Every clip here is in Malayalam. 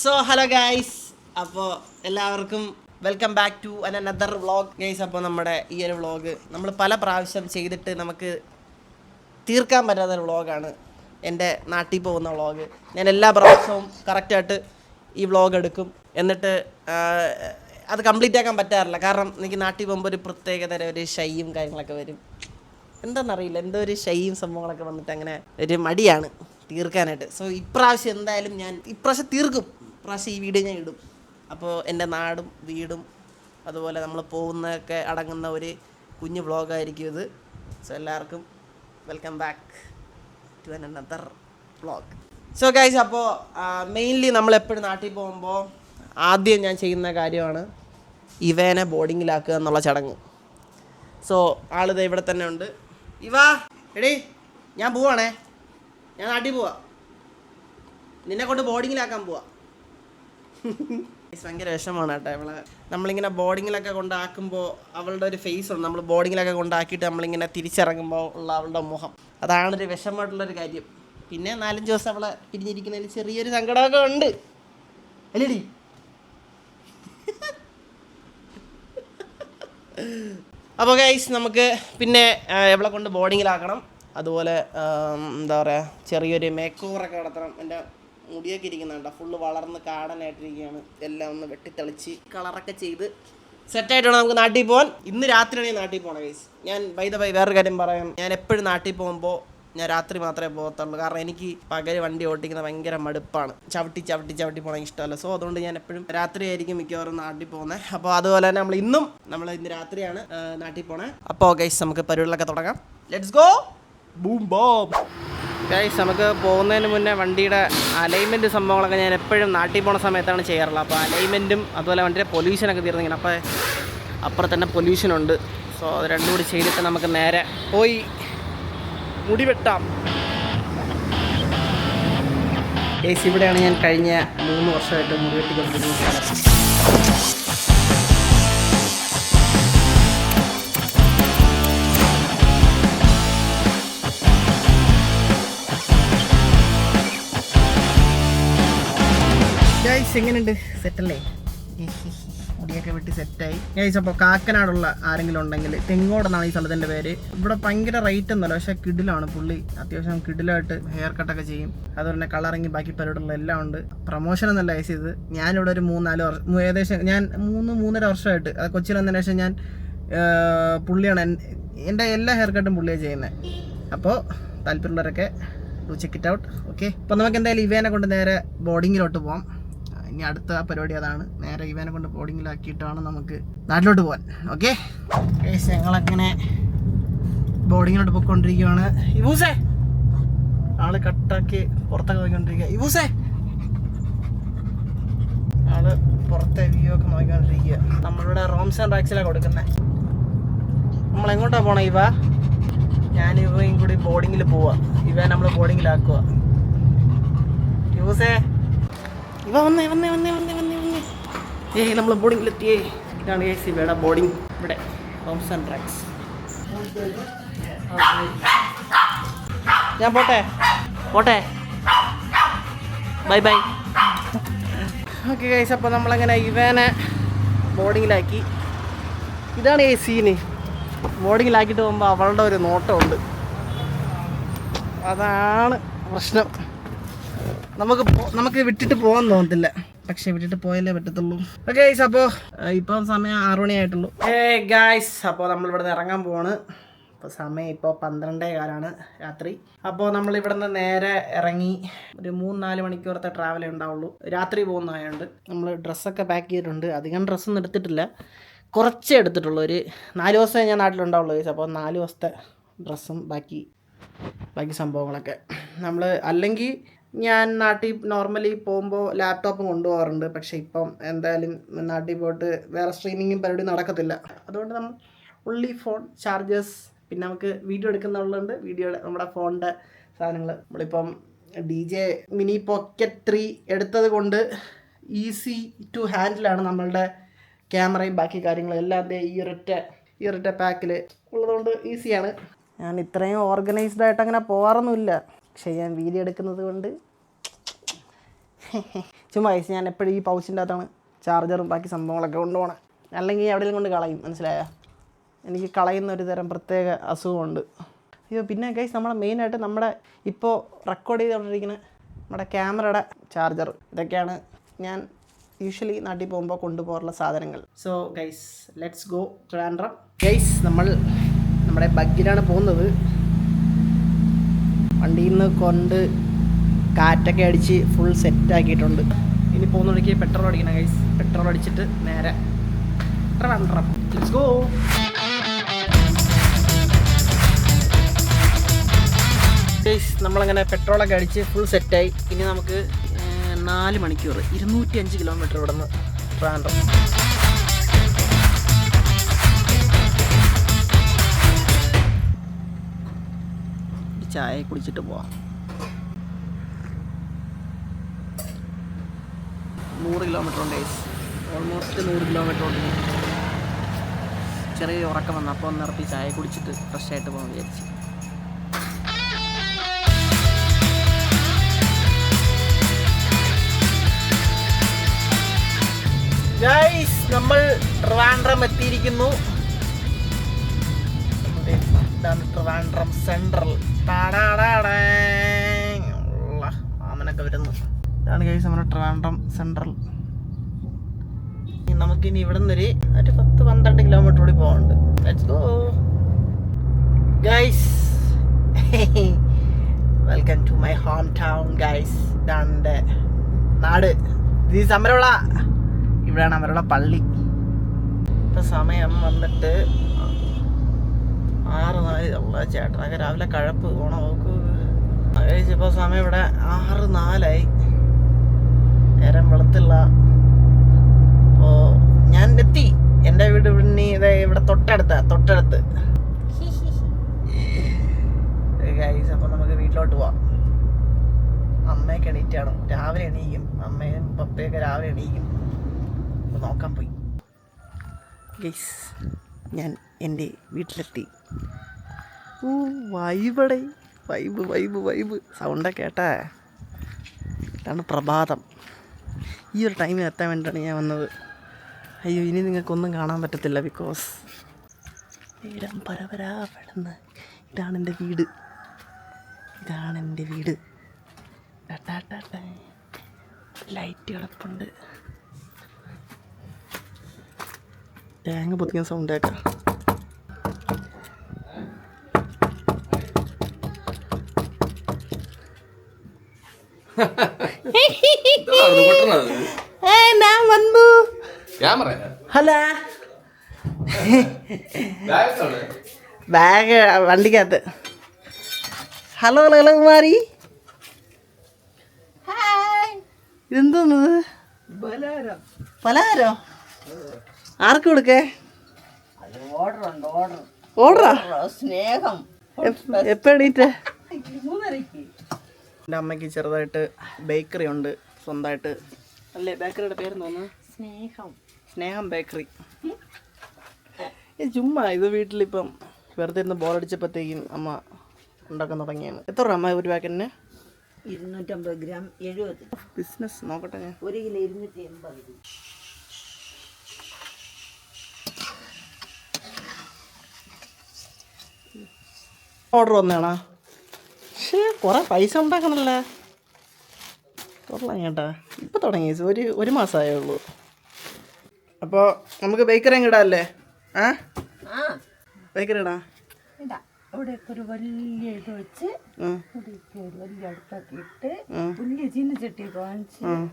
സോ ഹലോ ഗൈസ് അപ്പോൾ എല്ലാവർക്കും welcome back to an another vlog guys അപ്പോൾ നമ്മുടെ ഈ ഒരു വ്ളോഗ് നമ്മൾ പല പ്രാവശ്യം ചെയ്തിട്ട് നമുക്ക് തീർക്കാൻ പറ്റാത്ത ഒരു വ്ളോഗാണ് എന്റെ നാട്ടിൽ പോകുന്ന വ്ളോഗ് ഞാൻ എല്ലാ പ്രാവശ്യവും കറക്റ്റായിട്ട് ഈ വ്ളോഗ് എടുക്കും. എന്നിട്ട് അത് കംപ്ലീറ്റ് ആക്കാൻ പറ്റാറില്ല. കാരണം എനിക്ക് നാട്ടിൽ പോകുമ്പോൾ ഒരു പ്രത്യേകതര ഒരു ഷൈയും കാര്യങ്ങളൊക്കെ വരും. എന്താണെന്നറിയില്ല എന്തോ ഒരു ഷൈയും സംഭവങ്ങളൊക്കെ വന്നിട്ട് അങ്ങനെ ഒരു മടിയാണ് തീർക്കാനായിട്ട്. സോ ഇപ്രാവശ്യം എന്തായാലും ഞാൻ ഇപ്രാവശ്യം തീർക്കും. ഇപ്രാവശ്യം ഈ വീഡിയോ ഞാൻ ഇടും. അപ്പോൾ എന്റെ നാടും വീടും അതുപോലെ നമ്മൾ പോകുന്നതൊക്കെ അടങ്ങുന്ന ഒരു കുഞ്ഞു വ്ളോഗായിരിക്കും ഇത്. സോ എല്ലാവർക്കും welcome back to another vlog so guys അപ്പോൾ മെയിൻലി നമ്മൾ എപ്പോഴും നാട്ടിൽ പോകുമ്പോൾ ആദ്യം ഞാൻ ചെയ്യുന്ന കാര്യമാണ് ഇവേനെ ബോർഡിങ്ങിലാക്കുക എന്നുള്ള ചടങ്ങ്. സോ ആളിത് ഇവിടെ തന്നെ ഉണ്ട്. ഇവാ എടീ ഞാൻ പോവാണേ. ഞാൻ നാട്ടിൽ പോവാ. നിന്നെ കൊണ്ട് ബോർഡിങ്ങിലാക്കാൻ പോവാ. ഭയങ്കര വിഷമമാണ് കേട്ടോ ഇവളെ. നമ്മളിങ്ങനെ ബോർഡിങ്ങിലൊക്കെ കൊണ്ടാക്കുമ്പോൾ അവളുടെ ഒരു ഫേസ് ഉണ്ട്. നമ്മൾ ബോർഡിങ്ങിലൊക്കെ കൊണ്ടാക്കിയിട്ട് നമ്മളിങ്ങനെ തിരിച്ചിറങ്ങുമ്പോൾ ഉള്ള അവളുടെ മുഖം. അതാണൊരു വിഷമമായിട്ടുള്ളൊരു കാര്യം. പിന്നെ നാലഞ്ച് ദിവസം അവളെ പിരിഞ്ഞിരിക്കുന്നതിൽ ചെറിയൊരു സങ്കടമൊക്കെ ഉണ്ട്. അല്ലേടി? അപ്പോൾ ഗൈസ് നമുക്ക് പിന്നെ എവളെ കൊണ്ട് ബോർഡിങ്ങിലാക്കണം അതുപോലെ എന്താ പറയുക ചെറിയൊരു മേക്ക് ഓവറൊക്കെ നടത്തണം. എന്റെ മുടിയൊക്കെ ഇരിക്കുന്നുണ്ട്. ഫുള്ള് വളർന്ന് കാടനായിട്ടിരിക്കുകയാണ്. എല്ലാം ഒന്ന് വെട്ടിത്തെളിച്ച് കളറൊക്കെ ചെയ്ത് സെറ്റായിട്ടാണ് നമുക്ക് നാട്ടിൽ പോകാൻ ഇന്ന് രാത്രിയാണ് ഞാൻ നാട്ടിൽ പോകണം ഗൈസ് ഞാൻ ബൈ ദ ബൈ വേറൊരു കാര്യം പറയാം. ഞാൻ എപ്പോഴും നാട്ടിൽ പോകുമ്പോൾ ഞാൻ രാത്രി മാത്രമേ പോകത്തുള്ളൂ. കാരണം എനിക്ക് പകൽ വണ്ടി ഓടിക്കുന്ന ഭയങ്കര മടുപ്പാണ്. ചവിട്ടി ചവിട്ടി ചവിട്ടി പോകണം ഇഷ്ടമല്ല. സോ അതുകൊണ്ട് ഞാൻ എപ്പോഴും രാത്രി ആയിരിക്കും മിക്കവാറും നാട്ടിൽ പോകുന്നത് അപ്പോൾ അതുപോലെ തന്നെ നമ്മൾ ഇന്നും നമ്മൾ ഇന്ന് രാത്രിയാണ് നാട്ടിൽ പോണേ. അപ്പോൾ ഗൈസ് നമുക്ക് പരിപാടികളൊക്കെ തുടങ്ങാം. Let's go boom boom guys നമുക്ക് പോകുന്നതിന് മുന്നേ വണ്ടിയുടെ അലൈൻമെന്റ് സംഭവങ്ങളൊക്കെ ഞാൻ എപ്പോഴും നാട്ടിൽ പോണ സമയത്താണ് ചെയ്യാറുള്ളത്. അപ്പോൾ അലൈൻമെന്റും അതുപോലെ വണ്ടിയുടെ പൊല്യൂഷനൊക്കെ തീർന്നിങ്ങനെ. അപ്പോൾ അപ്പുറത്ത് തന്നെ പൊല്യൂഷനുണ്ട് സോ അത് രണ്ടും കൂടി ചെയ്തിട്ട് നമുക്ക് നേരെ പോയി മുടി വെട്ടാം. ഗൈസ് ഇവിടെയാണ് ഞാൻ കഴിഞ്ഞ മൂന്ന് വർഷമായിട്ട് മുടി വെട്ടിക്കൊണ്ടിരുന്ന ഗൈസ് എങ്ങനെയുണ്ട്? സെറ്റല്ലേ മുടിയൊക്കെ വെട്ടി സെറ്റായി ഗൈസ് അപ്പോൾ കാക്കനാടുള്ള ആരെങ്കിലും ഉണ്ടെങ്കിൽ തെങ്ങോടെന്നാണ് ഈ സ്ഥലത്തിന്റെ പേര്. ഇവിടെ ഭയങ്കര റേറ്റ് ഒന്നുമല്ല പക്ഷേ കിഡിലാണ് പുള്ളി. അത്യാവശ്യം കിഡിലായിട്ട് ഹെയർ കട്ടൊക്കെ ചെയ്യും. അതുപോലെ തന്നെ കളറിങ് ബാക്കി പരിപാടികളിൽ എല്ലാം ഉണ്ട് പ്രൊമോഷൻ എന്നല്ല ഗൈസ് ഇത്. ഞാനിവിടെ ഒരു മൂന്നാൽ വർഷം ഏകദേശം ഞാൻ മൂന്ന് മൂന്നര വർഷമായിട്ട് അത് കൊച്ചിയിൽ വന്നതിന് ശേഷം ഞാൻ പുള്ളിയാണ് എൻ- എന്റെ എല്ലാ ഹെയർ കട്ടും പുള്ളിയാണ് ചെയ്യുന്നത് അപ്പോൾ താല്പര്യമുള്ളവരൊക്കെ do check it out okay അപ്പോൾ നമുക്ക് എന്തായാലും ഇവേനെ കൊണ്ട് നേരെ ബോർഡിങ്ങിലോട്ട് പോവാം. ഇനി അടുത്ത പരിപാടി അതാണ്. നേരെ ഇവനെ കൊണ്ട് ബോർഡിങ്ങിലാക്കിയിട്ടാണ് നമുക്ക് നാട്ടിലോട്ട് പോകാൻ ഓക്കെ ഞങ്ങളങ്ങനെ ബോർഡിങ്ങിലോട്ട് പോയിക്കൊണ്ടിരിക്കുകയാണ് ഇബൂസേ ആൾ കട്ടാക്കി പുറത്തൊക്കെ പോയിക്കൊണ്ടിരിക്കുക ഇബൂസേ ആൾ പുറത്തെ വ്യൂ ഒക്കെ നോക്കിക്കൊണ്ടിരിക്കുക നമ്മളിവിടെ റോംസ് ആൻഡ് റാക്സിലാണ് കൊടുക്കുന്നത് നമ്മൾ എങ്ങോട്ടാ പോണേ ഇവ? ഞാൻ ഇവയും കൂടി ബോർഡിങ്ങിൽ പോവാ. ഇവ നമ്മൾ ബോർഡിങ്ങിലാക്കുക യൂസേ ഇവ വന്നേ വന്നേ വന്നേ വന്നേ വന്നേ വന്നേ. ഏ നമ്മൾ ബോർഡിങ്ങിലെത്തിയേ ഇതാണ് എ സി വേട ബോർഡിങ് ഇവിടെ ഹോംസ് ആൻഡ് ട്രാക്സ് ഞാൻ പോട്ടെ? പോട്ടെ? Bye bye. ഓക്കെ ഗൈസ് അപ്പോൾ നമ്മളങ്ങനെ ഇവനെ ബോർഡിങ്ങിലാക്കി ഇതാണ് ഈ സീന് ബോർഡിങ്ങിലാക്കിയിട്ട് പോകുമ്പോൾ അവളുടെ ഒരു നോട്ടമുണ്ട്. അതാണ് പ്രശ്നം. നമുക്ക് നമുക്ക് വിട്ടിട്ട് പോകാൻ തോന്നത്തില്ല. പക്ഷെ വിട്ടിട്ട് പോയാലേ പറ്റത്തുള്ളൂ. ഓക്കെ ഗൈസ് അപ്പോൾ ഇപ്പം സമയം ആറു മണിയായിട്ടുള്ളൂ ഏ ഗായ്സ് അപ്പോ നമ്മൾ ഇവിടെ നിന്ന് ഇറങ്ങാൻ പോവാണ്. ഇപ്പോൾ സമയം ഇപ്പോൾ പന്ത്രണ്ടേ കാലാണ് രാത്രി. അപ്പോൾ നമ്മൾ ഇവിടെ നിന്ന് നേരെ ഇറങ്ങി ഒരു മൂന്ന് നാല് മണിക്കൂറത്തെ ട്രാവലേ ഉണ്ടാവുള്ളൂ. രാത്രി പോകുന്നതായതുകൊണ്ട് നമ്മൾ ഡ്രസ്സൊക്കെ പാക്ക് ചെയ്തിട്ടുണ്ട്. അധികം ഡ്രസ്സൊന്നും എടുത്തിട്ടില്ല. കുറച്ചേ എടുത്തിട്ടുള്ളൂ. ഒരു നാല് ദിവസമേ ഞാൻ നാട്ടിലുണ്ടാവുള്ളൂ ഗൈസ് അപ്പോൾ നാല് ദിവസത്തെ ഡ്രസ്സും ബാക്കി ബാക്കി സംഭവങ്ങളൊക്കെ. നമ്മൾ അല്ലെങ്കിൽ ഞാൻ നാട്ടിൽ നോർമലി പോകുമ്പോൾ ലാപ്ടോപ്പ് കൊണ്ടുപോകാറുണ്ട്. പക്ഷേ ഇപ്പം എന്തായാലും നാട്ടിൽ പോയിട്ട് വേറെ സ്ട്രീമിങ്ങും പരിപാടി നടക്കത്തില്ല. അതുകൊണ്ട് നമ്മൾ ഉള്ളി ഫോൺ ചാർജേഴ്സ് പിന്നെ നമുക്ക് വീഡിയോ എടുക്കുന്നുള്ളതുകൊണ്ട് വീഡിയോ നമ്മുടെ ഫോണിന്റെ സാധനങ്ങൾ നമ്മളിപ്പം D J mini pocket three എടുത്തത് കൊണ്ട് ഈസി ടു ഹാൻഡിലാണ് നമ്മളുടെ ക്യാമറയും ബാക്കി കാര്യങ്ങളും എല്ലാം ദേ ഈ ഒരൊറ്റ ഈ ഒരൊറ്റ പാക്കിൽ ഉള്ളതുകൊണ്ട് ഈസിയാണ് ഞാൻ ഇത്രയും ഓർഗനൈസ്ഡ് ആയിട്ട് അങ്ങനെ പോകാറൊന്നുമില്ല പക്ഷേ ഞാൻ വീഡിയോ എടുക്കുന്നത് കൊണ്ട് ചുമ്മാ വയസ്സ് ഞാൻ എപ്പോഴും ഈ പൗച്ചിന്റെ അകത്താണ് ചാർജറും ബാക്കി സംഭവങ്ങളൊക്കെ കൊണ്ടുപോകണം അല്ലെങ്കിൽ എവിടെയെങ്കിലും കൊണ്ട് കളയും മനസ്സിലായോ? എനിക്ക് കളയുന്ന ഒരു തരം പ്രത്യേക അസുഖമുണ്ട്. അയ്യോ പിന്നെ ഗൈസ് നമ്മൾ മെയിനായിട്ട് നമ്മുടെ ഇപ്പോൾ റെക്കോർഡ് ചെയ്തുകൊണ്ടിരിക്കുന്ന നമ്മുടെ ക്യാമറയുടെ ചാർജർ ഇതൊക്കെയാണ് ഞാൻ യൂഷ്വലി നാട്ടിൽ പോകുമ്പോൾ കൊണ്ടുപോകാറുള്ള സാധനങ്ങൾ. So guys let's go Trivandrum guys നമ്മൾ നമ്മുടെ ബഗ്ഗിലാണ് പോകുന്നത്. വണ്ടിയിൽ നിന്ന് കൊണ്ട് കാറ്റൊക്കെ അടിച്ച് ഫുൾ സെറ്റ് ആക്കിയിട്ടുണ്ട്. ഇനി പോകുന്ന വഴിക്ക് പെട്രോൾ അടിക്കണം ഗൈസ് പെട്രോൾ അടിച്ചിട്ട് നേരെ ലെറ്റ്സ് ഗോ ഗൈസ് നമ്മളങ്ങനെ പെട്രോളൊക്കെ അടിച്ച് ഫുൾ സെറ്റായി ഇനി നമുക്ക് നാല് മണിക്കൂർ ഇരുന്നൂറ്റി അഞ്ച് കിലോമീറ്റർ ഇവിടെ നിന്ന് ട്രാൻഡ്രം. ചായ കുടിച്ചിട്ട് പോവാം. നൂറ് കിലോമീറ്റർ ഉണ്ട് ഓൾമോസ്റ്റ് നൂറ് കിലോമീറ്റർ ഉണ്ട്. ചെറിയ ഉറക്കം വന്നു. അപ്പോൾ നിർത്തി ചായ കുടിച്ചിട്ട് ഫ്രഷ് ആയിട്ട് പോകാൻ വിചാരിച്ചു. നമ്മൾ ട്രിവാൻഡ്രം എത്തിയിരിക്കുന്നു. ഇതാണ് ട്രിവാൻഡ്രം സെൻട്രൽ മാമനൊക്കെ വരുന്നു. ഇതാണ് കേസ് നമ്മുടെ ട്രിവാൻഡ്രം സെൻട്രൽ നമുക്കിനി ഇവിടെ നിന്നൊരു ഒരു പത്ത് പന്ത്രണ്ട് കിലോമീറ്റർ കൂടി പോകാനുണ്ട് let's go guys welcome to my home town guys ഇതാണ് എന്റെ നാട്. ഇത് സമരവിള ഇവിടെയാണ് അവരുടെ പള്ളി. ഇപ്പം സമയം വന്നിട്ട് ആറ് നാല് ഉള്ള ചേട്ടനൊക്കെ രാവിലെ കഴപ്പ് പോണ നോക്ക് കഴിച്ചപ്പോൾ സമയം ഇവിടെ ആറ് നാലായി. നേരം വെളുത്തില്ല. അപ്പോൾ ഞാൻ എത്തി. എന്റെ വീട് പിന്നെ ഇതേ ഇവിടെ തൊട്ടടുത്ത തൊട്ടടുത്ത്. ഗൈസ് അപ്പോൾ നമുക്ക് വീട്ടിലോട്ട് പോവാം. അമ്മയൊക്കെ എണീറ്റാണ് രാവിലെ എണീക്കും. അമ്മയും പപ്പയൊക്കെ രാവിലെ എണീക്കും. നോക്കാൻ പോയി. ഗൈസ് ഞാൻ എന്റെ വീട്ടിലെത്തി. ഓ വൈബടേ. Vibe vibe vibe. സൗണ്ടൊക്കെ കേട്ടേ. ഇതാണ് പ്രഭാതം. ഈ ഒരു ടൈമിൽ എത്താൻ വേണ്ടിയിട്ടാണ് ഞാൻ വന്നത്. അയ്യോ ഇനി നിങ്ങൾക്കൊന്നും കാണാൻ പറ്റത്തില്ല ബിക്കോസ് നേരം പരപരാ പെടുന്ന് ഇതാണ് എന്റെ വീട്. ഇതാണ് എന്റെ വീട്. ലൈറ്റ് കിടപ്പുണ്ട്. തേങ്ങ പൊത്തിക്കുന്ന സൗണ്ട് കേൾക്കാം ഞാൻ വന്നു. Camera hello. ബാഗ് വണ്ടിക്കകത്ത്. ഹലോ കുമാരി ഇതെന്തോന്നത് പലഹാരോ ആർക്ക് കൊടുക്കേ? ഓർഡർ ഉണ്ട് ഓർഡർ ഓർഡറാ സ്നേഹം. മൂന്നരയ്ക്ക് എന്റെ അമ്മയ്ക്ക് ചെറുതായിട്ട് ബേക്കറി ഉണ്ട്. സ്വന്തമായിട്ട്. അല്ലേ? ബേക്കറിയുടെ പേര് തോന്നുന്നു സ്നേഹം. സ്നേഹം ബേക്കറി. ചുമ്മാ ഇത് വീട്ടിലിപ്പം വെറുതെ ഇരുന്ന് ബോറടിച്ചപ്പോഴത്തേക്കും അമ്മ ഉണ്ടാക്കാൻ തുടങ്ങിയാണ്. എത്ര രൂപ അമ്മ ഒരു പാക്കറ്റിന് ഇരുന്നൂറ്റമ്പത് ഗ്രാം എഴുപത്. ബിസിനസ് നോക്കട്ടെ ഞാൻ. ഒരു കിലോ ഇരുന്നൂറ്റി എൺപത് ഓർഡർ വന്നേണാ പക്ഷേ കുറേ പൈസ ഉണ്ടാക്കണല്ലേ? കൊള്ളാം കേട്ടാ. ഇപ്പം തുടങ്ങി. ഒരു ഒരു മാസമായേ ഉള്ളൂ. അപ്പോൾ നമുക്ക് ബേക്കറി അങ്ങ് ഇടാമല്ലേ ആ? ബേക്കറി ഇടാം. ഇതാ ഇവിടെയൊക്കെ ഒരു വലിയ ഇത് വെച്ച് ഉം. ഇവിടെയൊക്കെ ഒരു വലിയ അടുപ്പൊക്കെ ഇട്ട് ഉം. വലിയ ചീനച്ചട്ടി വാങ്ങിച്ച് ഉം.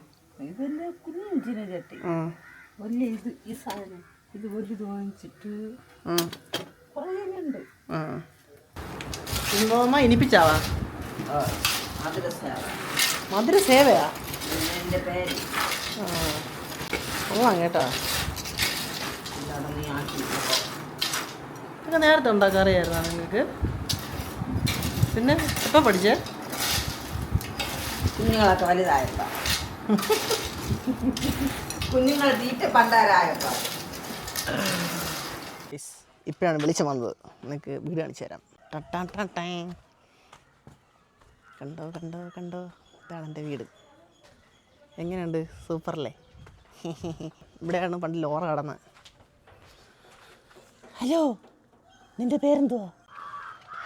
കുഞ്ഞു ചീനച്ചട്ടി? വലിയ ഇത് ഈ സാധനം. ഇത് വലുത് വാങ്ങിച്ചിട്ട് ഉം. കുറേ ഉണ്ട്. ഇനിപ്പിച്ചാവാ മധുര സേവയാ കൊള്ളാം കേട്ടോ. ഇതൊക്കെ നേരത്തെ ഉണ്ടാക്കാറിയായിരുന്നോ നിങ്ങൾക്ക്? പിന്നെ എപ്പോൾ പഠിച്ചേ? കുഞ്ഞുങ്ങളൊക്കെ വലുതായപ്പോ. കുഞ്ഞുങ്ങൾ തീറ്റ പണ്ടാരായപ്പോ. ഇപ്പോഴാണ് വെളിച്ചം വന്നത്. നിങ്ങൾക്ക് വീട് കാണിച്ചു തരാം. ടട്ടാ ടട്ടേ. കണ്ടോ കണ്ടോ കണ്ടോ? ഇതാണ് എന്റെ വീട്. എങ്ങനെയുണ്ട്? സൂപ്പറല്ലേ? ഇവിടെയാണ് പണ്ട് ലോറ കടന്നത് ഹലോ നിന്റെ പേരെന്തോ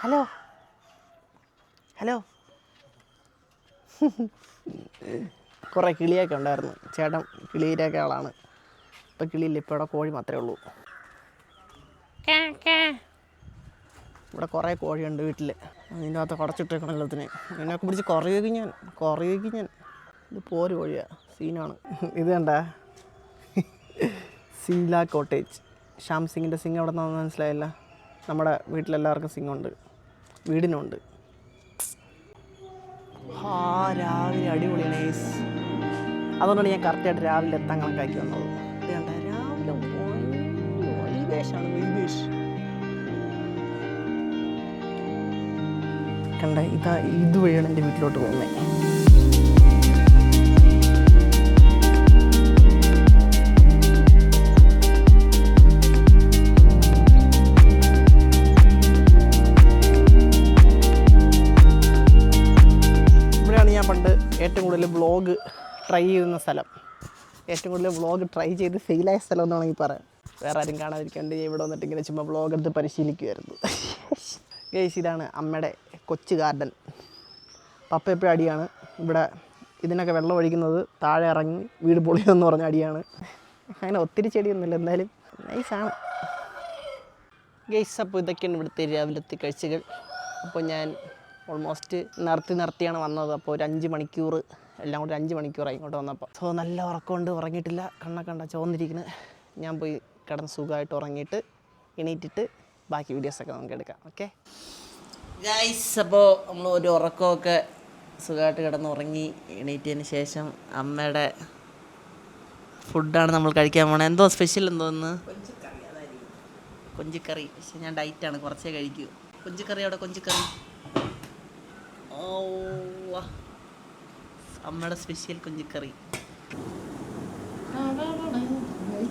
ഹലോ ഹലോ. കുറേ കിളിയൊക്കെ ഉണ്ടായിരുന്നു. ചേട്ടൻ കിളിയിലൊക്കെ ആളാണ്. ഇപ്പം കിളിയില്ല ഇപ്പോൾ ഇവിടെ കോഴി മാത്രമേ ഉള്ളൂ. ഇവിടെ കുറേ കോഴിയുണ്ട് വീട്ടിൽ അതിന്റെ അകത്ത് കുടച്ചിട്ടേക്കണം എല്ലാത്തിന് അതിനൊക്കെ പിടിച്ച് കുറയുക ഞാൻ കുറയുക ഞാൻ. ഇത് പോര് കോഴിയാ സീനാണ്. ഇത് കണ്ട? സിംല കോട്ടേജ്. ശ്യാം സിംഗിന്റെ സിംഗ് എവിടെ നിന്നാണെന്ന് മനസ്സിലായില്ല. നമ്മുടെ വീട്ടിലെല്ലാവർക്കും സിംഗുണ്ട്. വീടിനുണ്ട്. ഹാ രാവിലെ അടിപൊളി നൈസ്. അതുകൊണ്ടാണ് ഞാൻ കറക്റ്റായിട്ട് രാവിലെ എത്താൻ കണക്കാക്കി വന്നത്. രാവിലെ വൈവേഷാണ് വൈവേഷ് കണ്ട ഇതാ ഇതുവഴിയാണ് എന്റെ വീട്ടിലോട്ട് പോകുന്നത്. ഏറ്റവും കൂടുതൽ വ്ളോഗ് ട്രൈ ചെയ്യുന്ന സ്ഥലം. ഏറ്റവും കൂടുതൽ വ്ളോഗ് ട്രൈ ചെയ്ത് ഫെയിലായ സ്ഥലം എന്ന് വേണമെങ്കിൽ പറയാം വേറെ ആരും കാണാതിരിക്കാണ്ട് ഇവിടെ വന്നിട്ട് ഇങ്ങനെ ചുമ്മാ വ്ളോഗ് എടുത്ത് പരിശീലിക്കുമായിരുന്നു ഗേസ് ഇതാണ് അമ്മയുടെ കൊച്ചു ഗാർഡൻ. പപ്പ അടിയാണ്. ഇവിടെ ഇതിനൊക്കെ വെള്ളം ഒഴിക്കുന്നത് താഴെ ഇറങ്ങി വീട് പൊളിയെന്ന് പറഞ്ഞ അടിയാണ്. അങ്ങനെ ഒത്തിരി ചെടിയൊന്നുമില്ല എന്തായാലും. നൈസാണ് ഗെയ്സ് അപ്പോൾ ഇതൊക്കെയാണ് ഇവിടുത്തെ രാവിലത്തെ കാഴ്ചകൾ. അപ്പോൾ ഞാൻ ഓൾമോസ്റ്റ് നിർത്തി നിർത്തിയാണ് വന്നത്. അപ്പോൾ ഒരു അഞ്ച് മണിക്കൂർ എല്ലാം കൂടി അഞ്ച് മണിക്കൂറായി ഇങ്ങോട്ട് വന്നപ്പോൾ. സോ നല്ല ഉറക്കമുണ്ട്. ഉറങ്ങിയിട്ടില്ല. കണ്ണൊക്കെ കണ്ട ചോന്നിരിക്കുന്നത് ഞാൻ പോയി കിടന്ന് സുഖമായിട്ട് ഉറങ്ങിയിട്ട് എണീറ്റിട്ട് ബാക്കി വീഡിയോസൊക്കെ നമുക്ക് എടുക്കാം. ഓക്കെ ഗൈസ് അപ്പോൾ നമ്മൾ ഒരു ഉറക്കമൊക്കെ സുഖമായിട്ട് കിടന്ന് ഉറങ്ങി എണീറ്റതിന് ശേഷം അമ്മയുടെ ഫുഡാണ് നമ്മൾ കഴിക്കാൻ പോണത് എന്തോ സ്പെഷ്യൽ എന്തോന്ന് കൊഞ്ചിക്കറി പക്ഷെ ഞാൻ ഡയറ്റാണ് കുറച്ചേ കഴിക്കൂ. കൊഞ്ചിക്കറി അവിടെ കൊഞ്ചിക്കറി ഓ. അമ്മയുടെ സ്പെഷ്യൽ കൊഞ്ചിക്കറി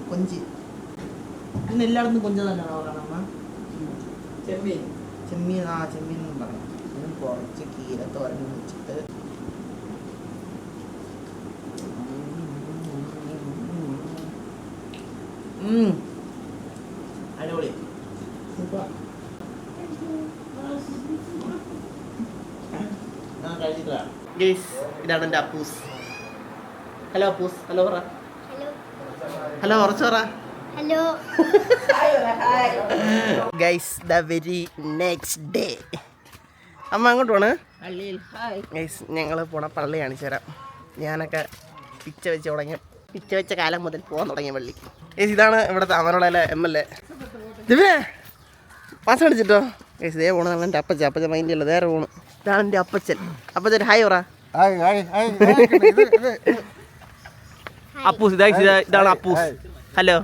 കൊഞ്ചി. ഇന്ന് എല്ലായിടത്തും കൊഞ്ച് തന്നെയാണോ പറയണമ്മ ചെമ്മീൻ. ചെമ്മീൻ ആ ചെമ്മീൻ എന്ന് പറയാം. അതിന് കുറച്ച് കീര തോരൻ വെച്ചിട്ട്. അടിപൊളി. ഇതാണ് എന്റെ അപ്പൂസ്. ഹലോ അപ്പൂസ്. ഹലോ പറ. ഹലോ ഉറച്ചു പറ. Hello guys the very next day അമ്മ അങ്ങോട്ട് പോണേ. പള്ളിയിൽ. ഹായ്. ഗൈസ് ഞങ്ങൾ പോണ പള്ളി കാണിച്ചു തരാം. ഞാനൊക്കെ പിച്ച വെച്ച് തുടങ്ങിയ പിച്ച വെച്ച കാലം മുതൽ പോകാൻ തുടങ്ങിയ പള്ളി. ഗൈസ് ഇതാണ് ഇവിടെ അമരോളയിലെ എം എൽ എ ദിവ്യേ പാസ് അടിച്ചിട്ടോ ഗൈസ് ദേ പോണ. എന്റെ അപ്പച്ച അപ്പച്ച മൈൻഡ് അല്ല നേരെ പോണ്. ഇതാണ് എന്റെ അപ്പച്ചൻ. അപ്പച്ചൻ ഹായ് പറ. അപ്പൂസ് ഇതാ ഇതാ ഇതാണ് അപ്പൂസ്. ഹലോ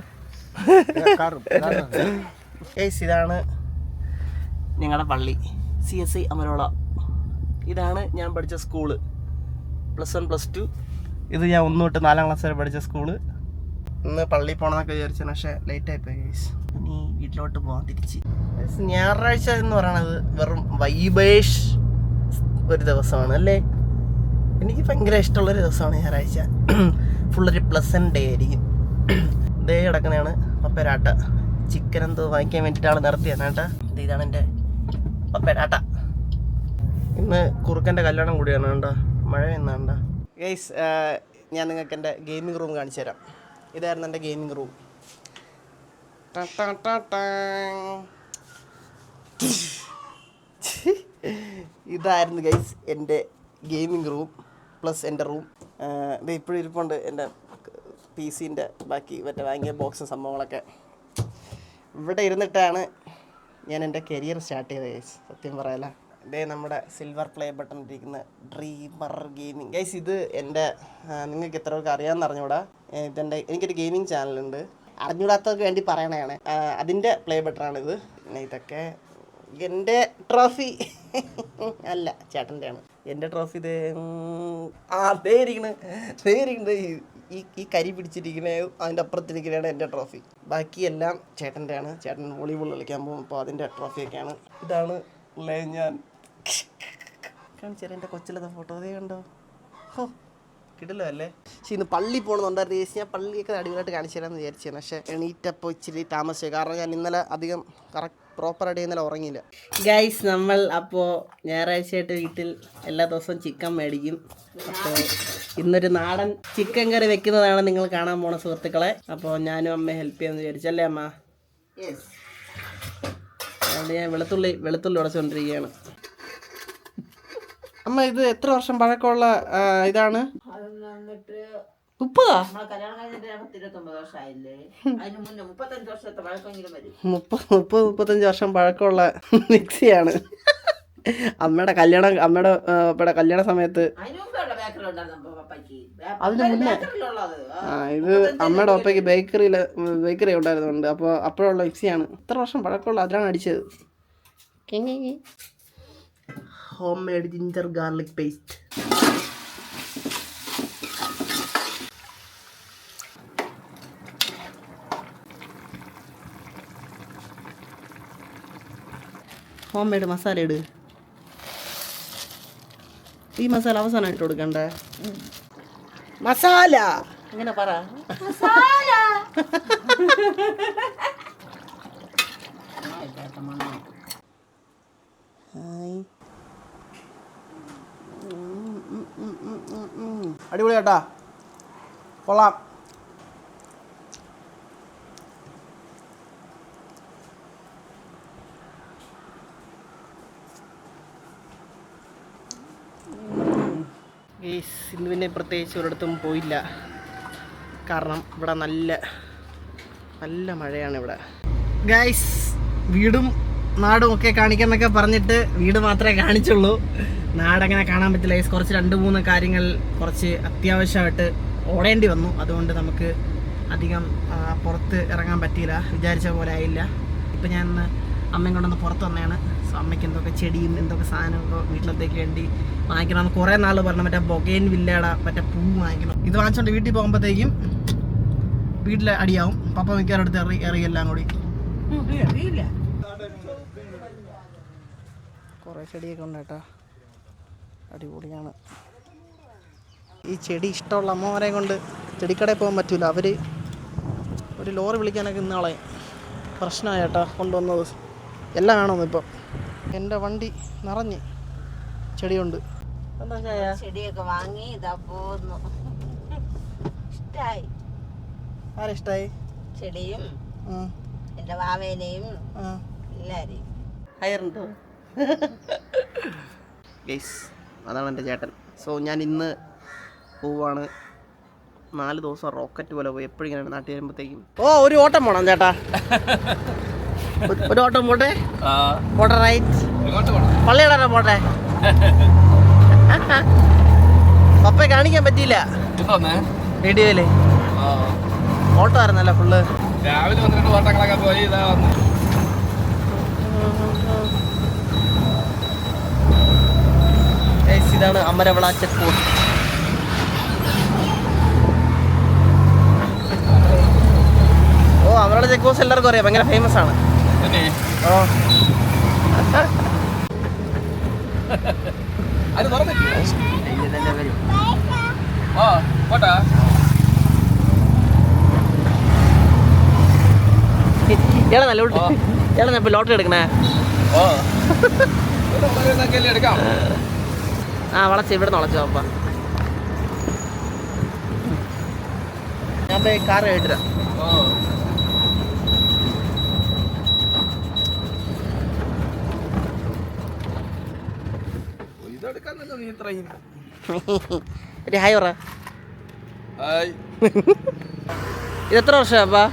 ഇതാണ് ഞങ്ങളുടെ പള്ളി. C S I Amarola. ഇതാണ് ഞാൻ പഠിച്ച school. Plus one plus two. ഇത് ഞാൻ ഒന്ന് തൊട്ട് നാലാം ക്ലാസ് വരെ പഠിച്ച സ്കൂൾ. ഇന്ന് പള്ളി പോകണമെന്നൊക്കെ വിചാരിച്ചു പക്ഷേ ലേറ്റ് ആയിപ്പോയി ഗൈസ് ഇനി വീട്ടിലോട്ട് പോകാൻ തിരിച്ച്. ഞായറാഴ്ച എന്ന് പറയണത് വെറും വൈബേഷ് ഒരു ദിവസമാണ് അല്ലേ? എനിക്ക് ഭയങ്കര ഇഷ്ടമുള്ളൊരു ദിവസമാണ് ഞായറാഴ്ച. ഫുള്ളൊരു പ്ലസന്റ് ഡേ ആയിരിക്കും. ദേ കിടക്കുന്നതാണ്. പപ്പരാട്ട ചിക്കൻ എന്തോ വാങ്ങിക്കാൻ വേണ്ടിയിട്ടാണ് നിർത്തിയത് കേട്ടാ ഇത് ഇതാണ് എന്റെ പപ്പരാട്ട. ഇന്ന് കുറുക്കന്റെ കല്യാണം കൂടിയാണ് കേട്ടോ മഴ എന്നാണ്ട ഗൈസ് ഞാൻ നിങ്ങൾക്ക് എന്റെ ഗെയിമിംഗ് റൂം കാണിച്ചു തരാം. ഇതായിരുന്നു എന്റെ ഗെയിമിംഗ് റൂം ഇതായിരുന്നു ഗൈസ് എന്റെ ഗെയിമിംഗ് റൂം പ്ലസ് എന്റെ റൂം ഇത് ഇപ്പോഴും ഇരിപ്പുണ്ട് എന്റെ പി സിന്റെ ബാക്കി മറ്റേ വാങ്ങിയ ബോക്സും സംഭവങ്ങളൊക്കെ ഇവിടെ ഇരുന്നിട്ടാണ് ഞാൻ എന്റെ കരിയർ സ്റ്റാർട്ട് ചെയ്തത് ഗൈസ് സത്യം പറയാല. ഇതേ നമ്മുടെ സിൽവർ പ്ലേ ബട്ടൺ ഇരിക്കുന്ന ഡ്രീമർ ഗെയിമിംഗ് ഗൈസ് ഇത് എന്റെ നിങ്ങൾക്ക് എത്ര പേർക്ക് അറിയാമെന്ന് അറിഞ്ഞൂടാ. ഇതെന്റെ എനിക്കൊരു ഗെയിമിംഗ് ചാനലുണ്ട് അറിഞ്ഞൂടാത്തവർക്ക് വേണ്ടി പറയണതാണ്. അതിന്റെ പ്ലേ ബട്ടണാണിത് പിന്നെ ഇതൊക്കെ എന്റെ ട്രോഫി അല്ല ചേട്ടന്റെയാണ്. എന്റെ ട്രോഫി ഇത് ആ ദേ ഇരിക്കണ്. ദേ ഇരിക്കണ്. ഈ ഈ കരി പിടിച്ചിരിക്കുന്ന അതിന്റെ അപ്പുറത്തിരിക്കുന്നതാണ് എന്റെ ട്രോഫി ബാക്കി എല്ലാം ചേട്ടന്റെയാണ് ചേട്ടൻ വോളിബോൾ കളിക്കാൻ പോകും അപ്പോൾ അതിന്റെ ട്രോഫിയൊക്കെയാണ് ഇതാണ് ഉള്ളത് ഞാൻ. കാണിച്ചു തരാം എന്റെ കൊച്ചിലത്തെ ഫോട്ടോ അതേ കണ്ടോ? ഹോ കിടിലോ അല്ലേ പക്ഷെ ഇന്ന് പള്ളി പോകണമെന്നുണ്ടായിരുന്നു ചേച്ചി. ഞാൻ പള്ളിയൊക്കെ അടിപൊളിയായിട്ട് കാണിച്ചു തരാമെന്ന് വിചാരിച്ചാണ് പക്ഷേ എണീറ്റപ്പോൾ ഇച്ചിരി താമസിച്ചു കാരണം ഞാൻ ഇന്നലെ അധികം കറക്റ്റ് പ്രോപ്പറായിട്ട് ഇന്നലെ ഉറങ്ങിയില്ല. ഗൈസ് നമ്മൾ അപ്പോൾ ഞായറാഴ്ചയായിട്ട് വീട്ടിൽ എല്ലാ ദിവസവും ചിക്കൻ മേടിക്കും. അപ്പോൾ ഇന്നൊരു നാടൻ ചിക്കൻ കറി വെക്കുന്നതാണ് നിങ്ങൾ കാണാൻ പോണ സുഹൃത്തുക്കളെ. അപ്പോൾ ഞാനും അമ്മയെ ഹെൽപ്പ് ചെയ്യാന്ന് വിചാരിച്ചല്ലേ അമ്മ? അതുകൊണ്ട് ഞാൻ വെളുത്തുള്ളി വെളുത്തുള്ളി ഉടച്ചുകൊണ്ടിരിക്കുകയാണ്. അമ്മ ഇത് എത്ര വർഷം പഴക്കമുള്ള ഇതാണ്? മുപ്പത്? മുപ്പത് മുപ്പത്തഞ്ച് വർഷം പഴക്കമുള്ള മിക്സിയാണ്. അമ്മയുടെ കല്യാണം അമ്മയുടെ ഇവിടെ അപ്പയുടെ കല്യാണ സമയത്ത് അതിന് മുന്നേ? ആ ഇത് അമ്മയുടെ ഒപ്പയ്ക്ക് ബേക്കറിയിൽ ബേക്കറി ഉണ്ടായിരുന്നുണ്ട്. അപ്പോൾ അപ്പോഴുള്ള മിക്സിയാണ് ഇത്ര വർഷം പഴക്കമുള്ള അതിലാണ് അടിച്ചത്. Home made ginger garlic paste home made masala ഇട്. ഈ മസാല അവസാനമായിട്ട് കൊടുക്കണ്ടേ? മസാല. ഇങ്ങനെ പറ. ഹായ്. അടിപൊളി കേട്ടാ കൊള്ളാം. ഗെയ്സ് ഇന്ന് പിന്നെ പ്രത്യേകിച്ച് ഒരിടത്തും പോയില്ല. കാരണം ഇവിടെ നല്ല നല്ല മഴയാണ് ഇവിടെ. ഗൈസ് വീടും നാടും ഒക്കെ കാണിക്കാന്നൊക്കെ പറഞ്ഞിട്ട് വീട് മാത്രമേ കാണിച്ചുള്ളൂ. നാടങ്ങനെ കാണാൻ പറ്റില്ല. ഗൈസ് കുറച്ച് രണ്ട് മൂന്ന് കാര്യങ്ങൾ കുറച്ച് അത്യാവശ്യമായിട്ട് ഓടേണ്ടി വന്നു. അതുകൊണ്ട് നമുക്ക് അധികം പുറത്ത് ഇറങ്ങാൻ പറ്റിയില്ല. വിചാരിച്ച പോലെ ആയില്ല. ഇപ്പം ഞാൻ അമ്മയും കൊണ്ടൊന്ന് പുറത്ത് വന്നതാണ്. അമ്മയ്ക്ക് എന്തൊക്കെ ചെടിയും എന്തൊക്കെ സാധനമൊക്കെ വീട്ടിലത്തേക്ക് വേണ്ടി വാങ്ങിക്കണം കുറേ നാൾ പറഞ്ഞു. മറ്റേ ബൊഗേൻ വില്ലയുടെ മറ്റേ പൂ വാങ്ങിക്കണം. ഇത് വാങ്ങിച്ചോണ്ട് വീട്ടിൽ പോകുമ്പോഴത്തേക്കും വീട്ടിലെ അടിയാവും. പപ്പ മിക്കവാറും അടുത്ത് എറി എറിയെല്ലാം കൂടി. കുറേ ചെടിയൊക്കെ ഉണ്ട് കേട്ടോ. അടിപൊളിയാണ്. ഈ ചെടി ഇഷ്ടമുള്ള അമ്മമാരെ കൊണ്ട് ചെടിക്കടയിൽ പോകാൻ പറ്റൂല. അവർ ഒരു ലോറി വിളിക്കാനൊക്കെ ഇന്നാളെ. പ്രശ്നമായിട്ടാ കൊണ്ടുവന്നത്. എല്ലാം കാണുന്നു ഇപ്പം. എന്റെ വണ്ടി നിറഞ്ഞ് ചെടിയുണ്ട്. ചെടിയൊക്കെ വാങ്ങി ഇതാ പോന്നു. ഇഷ്ടായി. ആരിഷ്ടായി ചെടിയും എന്റെ എന്റെ വാവേനെയും എല്ലാരെയും. ഹയറുണ്ടോ? ഗൈസ് അതാണ് എന്റെ ചേട്ടൻ. സോ ഞാൻ ഇന്ന് പോവാണ്. നാല് ദിവസം റോക്കറ്റ് പോലെ പോയി. എപ്പോഴും ഇങ്ങനെ നാട്ടിൽ വരുമ്പോഴത്തേക്കും. ഓ ഒരു ഓട്ടം പോണം ചേട്ടാ. ഒരു- ഓട്ടം പോട്ടെ? പോട്ടെ റൈറ്റ് പള്ളിയുടെ പോട്ടെ? പപ്പയെ കാണിക്കാൻ പറ്റിയില്ല. വീഡിയോയിൽ. ഓട്ടോ ആയിരുന്നല്ലോ ഫുള്ള് രാവിലെ വന്നിട്ട് ഓട്ടങ്ങളൊക്കെ പോയി ഇതാ വന്നു. ഗൈസ് ഇതാണ് അമരവിള ചെക്ക് പോസ്റ്റ് ഓ അമരവിള ചെക്ക് പോസ്റ്റ് എല്ലാവർക്കും അറിയാം. ഭയങ്കര ഫേമസ് ആണ്. പിന്നെ ഓ അത് തുറന്നിട്ടില്ല ആ പോട്ടാ ഇയാളെ നല്ല ഇയാളെ ഞാൻ ലോട്ടറി എടുക്കണേ. ആ വളച്ച് ഇവിടെ നിന്ന് വളച്ചോ അപ്പ ഞാൻ പോയി കാർ കേട്ടിരാം ഓ ഇതെടുക്കാൻ തന്നെ നീ ഇത്രയും ഒരു ഹായ് പറ ഹായ് ഇത് എത്ര വർഷമാപ്പാ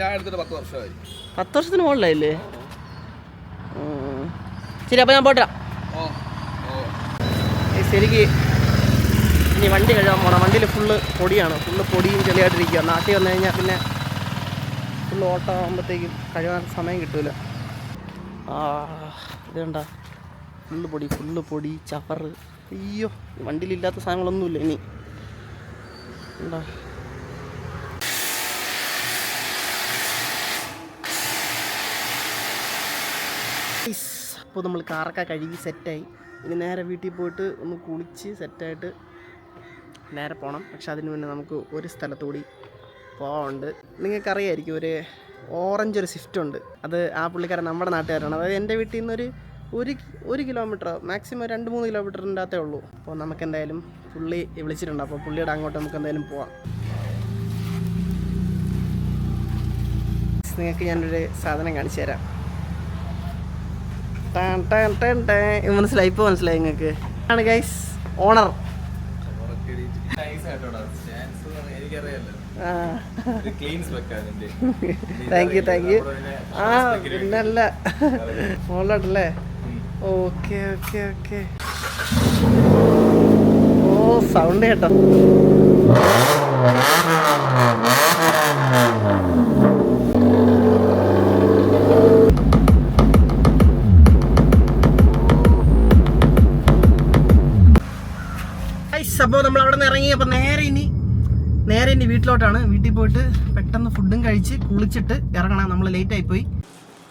ഞാൻ എടുത്തിട്ട് പത്ത് വർഷമായി പത്ത് വർഷത്തിന് മുകളിലായില്ലേ. ശരി അപ്പോൾ ഞാൻ പോട്ടാ ശരിക്ക് ഇനി വണ്ടി കഴുകാൻ പോകണം വണ്ടിയിൽ ഫുള്ള് പൊടിയാണ്. ഫുള്ള് പൊടിയും ചെളിയായിട്ടിരിക്കുക നാട്ടിൽ വന്നു കഴിഞ്ഞാൽ പിന്നെ ഫുള്ള് ഓട്ടം ആകുമ്പോഴത്തേക്കും കഴുകാൻ സമയം കിട്ടൂല. ആ ഇതുണ്ട? ഫുള്ള് പൊടി ഫുള്ള് പൊടി ചവറ്. അയ്യോ വണ്ടിയിലില്ലാത്ത സാധനങ്ങളൊന്നുമില്ല ഇനി. എന്താ? അപ്പോൾ നമ്മൾ കാറൊക്കെ കഴുകി സെറ്റായി. ഇനി നേരെ വീട്ടിൽ പോയിട്ട് ഒന്ന് കുളിച്ച് സെറ്റായിട്ട് നേരെ പോകണം പക്ഷെ അതിന് മുന്നേ നമുക്ക് ഒരു സ്ഥലത്തുകൂടി പോകാനുണ്ട് നിങ്ങൾക്കറിയായിരിക്കും ഒരു ഓറഞ്ച് ഒരു സ്വിഫ്റ്റ് ഉണ്ട്. അത് ആ പുള്ളിക്കാരൻ നമ്മുടെ നാട്ടുകാരാണ് അതായത് എന്റെ വീട്ടിൽ നിന്നൊരു ഒരു ഒരു കിലോമീറ്റർ മാക്സിമം രണ്ട് മൂന്ന് കിലോമീറ്ററിന്റെ അകത്തേ ഉള്ളൂ. അപ്പോൾ നമുക്ക് എന്തായാലും പുള്ളി വിളിച്ചിട്ടുണ്ട്. അപ്പോൾ പുള്ളിയുടെ അങ്ങോട്ട് നമുക്ക് എന്തായാലും പോവാം. നിങ്ങൾക്ക് ഞാനൊരു സാധനം കാണിച്ചു തരാം. മനസ്സിലായി? ഇപ്പോൾ മനസ്സിലായി നിങ്ങൾക്ക്? ആണ് guys owner thank you thank you ആ പിന്നല്ല. മോളിലോട്ടല്ലേ ഓക്കെ ഓക്കെ ഓക്കെ. ഓ സൗണ്ട് കേട്ടോ. അപ്പോൾ നമ്മൾ അവിടെ നിന്ന് ഇറങ്ങി. അപ്പം നേരെ ഇനി നേരെ ഇനി വീട്ടിലോട്ടാണ്. വീട്ടിൽ പോയിട്ട് പെട്ടെന്ന് ഫുഡും കഴിച്ച് കുളിച്ചിട്ട് ഇറങ്ങണം. നമ്മൾ ലേറ്റ് ആയി പോയി.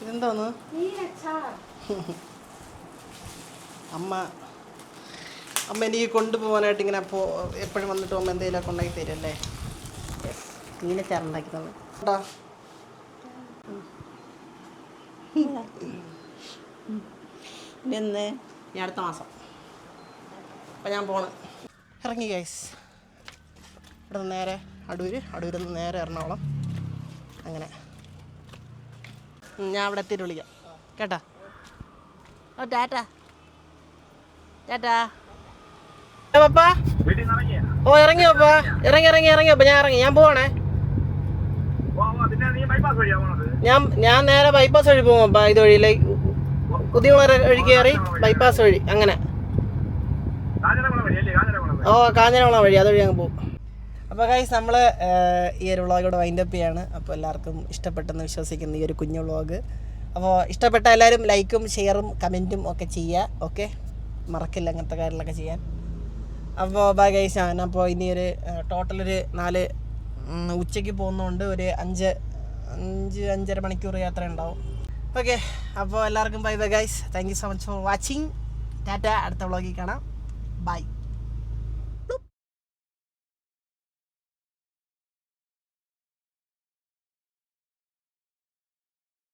ഇതെന്തോന്ന് അമ്മ അമ്മ എനിക്ക് കൊണ്ടുപോകാനായിട്ട് ഇങ്ങനെ പോ എപ്പോഴും വന്നിട്ട് അമ്മ എന്തെങ്കിലുമൊക്കെ ഉണ്ടാക്കി തരുമല്ലേ? മീനച്ചാർ ഉണ്ടാക്കി തന്നെ. കേട്ടോ ഇനി അടുത്ത മാസം. അപ്പം ഞാൻ പോണ്. ഇറങ്ങി ഗൈസ് ഇവിടെ നിന്ന് നേരെ അടൂര് അടൂരിൽ നിന്ന് നേരെ എറണാകുളം. അങ്ങനെ. ഞാൻ അവിടെ എത്തിയിട്ട് വിളിക്കാം. കേട്ടോ? ഓ ടാറ്റാ. പപ്പാ ഓ ഇറങ്ങി പപ്പാ ഇറങ്ങി ഇറങ്ങി ഇറങ്ങി അപ്പൊ ഞാൻ ഇറങ്ങി. ഞാൻ പോവാണേ. ഞാൻ ഞാൻ നേരെ ബൈപ്പാസ് വഴി പോകും അപ്പാ ഇത് വഴിയിലേക്ക് പുതിയ വഴി കയറി ബൈപ്പാസ് വഴി അങ്ങനെ. ഓ കാഞ്ഞിരകുളം വഴി. അതുവഴി അങ്ങ് പോകും. അപ്പോൾ ഗൈസ് നമ്മൾ ഈ ഒരു വ്ളോഗോട് വൈൻഡപ്പ് ചെയ്യാണ്. അപ്പോൾ എല്ലാവർക്കും ഇഷ്ടപ്പെട്ടെന്ന് വിശ്വസിക്കുന്ന ഈ ഒരു കുഞ്ഞു വ്ളോഗ് അപ്പോൾ ഇഷ്ടപ്പെട്ട എല്ലാവരും ലൈക്കും ഷെയറും കമന്റും ഒക്കെ ചെയ്യുക ഓക്കെ മറക്കില്ല അങ്ങനത്തെ കാര്യങ്ങളൊക്കെ ചെയ്യാൻ. അപ്പോൾ ബൈ ഗൈസ് ഞാൻ അപ്പോൾ ഇനി ഒരു ടോട്ടൽ ഒരു നാല് ഉച്ചയ്ക്ക് പോകുന്നതുകൊണ്ട് ഒരു അഞ്ച് അഞ്ച് അഞ്ചര മണിക്കൂർ യാത്ര ഉണ്ടാവും. ഓക്കെ അപ്പോൾ എല്ലാവർക്കും bye bye guys thank you so much for watching Tata അടുത്ത വ്ളോഗിൽ കാണാം. ബൈ